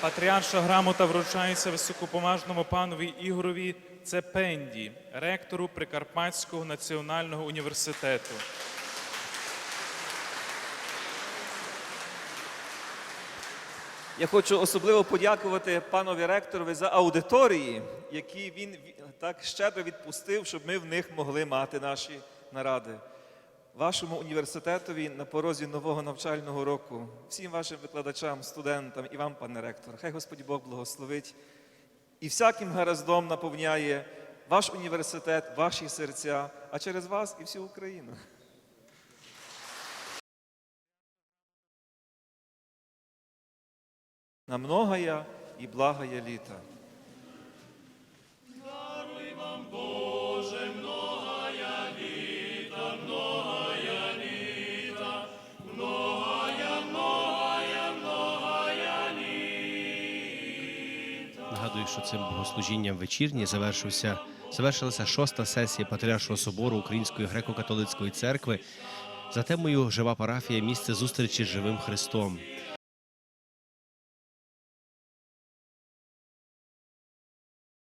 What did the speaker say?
Патріарша грамота вручається високопомажному панові Ігорові Цепенді, ректору Прикарпатського національного університету. Я хочу особливо подякувати панові ректорові за аудиторії, які він так щедро відпустив, щоб ми в них могли мати наші наради. Вашому університетові на порозі нового навчального року, всім вашим викладачам, студентам і вам, пане ректор, хай Господь Бог благословить і всяким гараздом наповняє ваш університет, ваші серця, а через вас і всю Україну. на многое и благое лето. Нагадую, що цим богослужінням вечірні завершився, завершилася шоста сесія Патріаршого собору Української греко-католицької церкви за темою Жива парафія місце зустрічі з живим Христом.